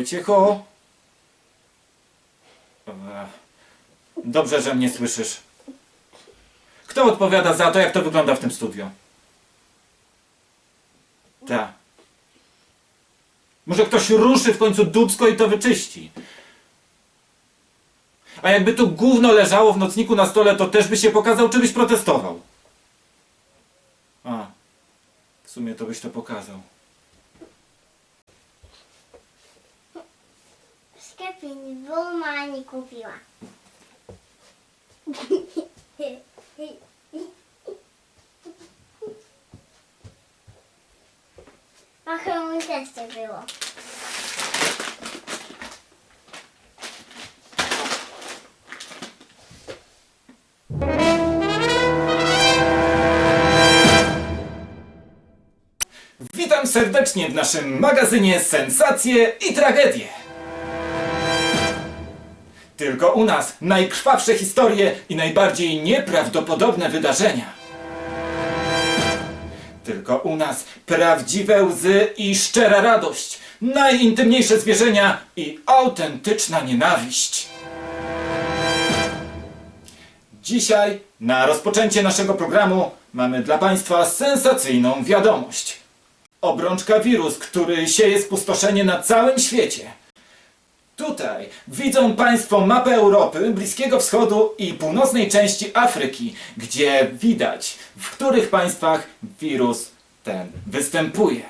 Wojciechu? Ech, Dobrze, że mnie słyszysz. Kto odpowiada za to, jak to wygląda w tym studiu? Tak. Może ktoś ruszy w końcu dubsko i to wyczyści. A jakby tu gówno leżało w nocniku na stole, to też by się pokazał, czy byś protestował? A, w sumie to byś to pokazał. Sklepie nie nie kupiła. Trochę mu też to było. Witam serdecznie w naszym magazynie Sensacje i Tragedie. Tylko u nas najkrwawsze historie i najbardziej nieprawdopodobne wydarzenia. Tylko u nas prawdziwe łzy i szczera radość, najintymniejsze zwierzenia i autentyczna nienawiść. Dzisiaj, na rozpoczęcie naszego programu, mamy dla Państwa sensacyjną wiadomość. Obrączka wirus, który sieje spustoszenie na całym świecie. Tutaj widzą Państwo mapę Europy, Bliskiego Wschodu i północnej części Afryki, gdzie widać, w których państwach wirus ten występuje.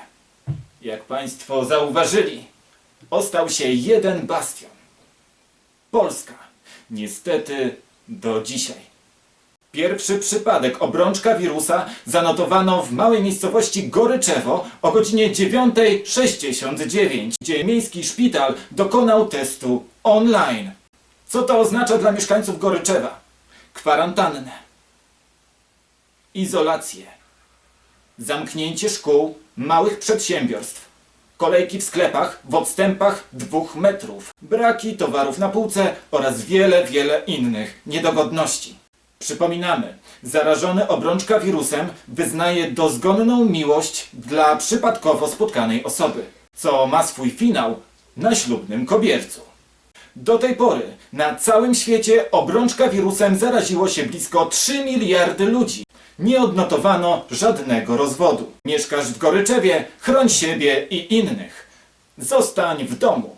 Jak Państwo zauważyli, ostał się jeden bastion. Polska. Niestety do dzisiaj. Pierwszy przypadek obrączka wirusa zanotowano w małej miejscowości Goryczewo o godzinie 9.69, gdzie miejski szpital dokonał testu online. Co to oznacza dla mieszkańców Goryczewa? Kwarantannę, izolację, zamknięcie szkół, małych przedsiębiorstw, kolejki w sklepach w odstępach dwóch metrów, braki towarów na półce oraz wiele, wiele innych niedogodności. Przypominamy, zarażony obrączka wirusem wyznaje dozgonną miłość dla przypadkowo spotkanej osoby, co ma swój finał na ślubnym kobiercu. Do tej pory na całym świecie obrączka wirusem zaraziło się blisko 3 miliardy ludzi. Nie odnotowano żadnego rozwodu. Mieszkasz w Goryczewie, chroń siebie i innych. Zostań w domu.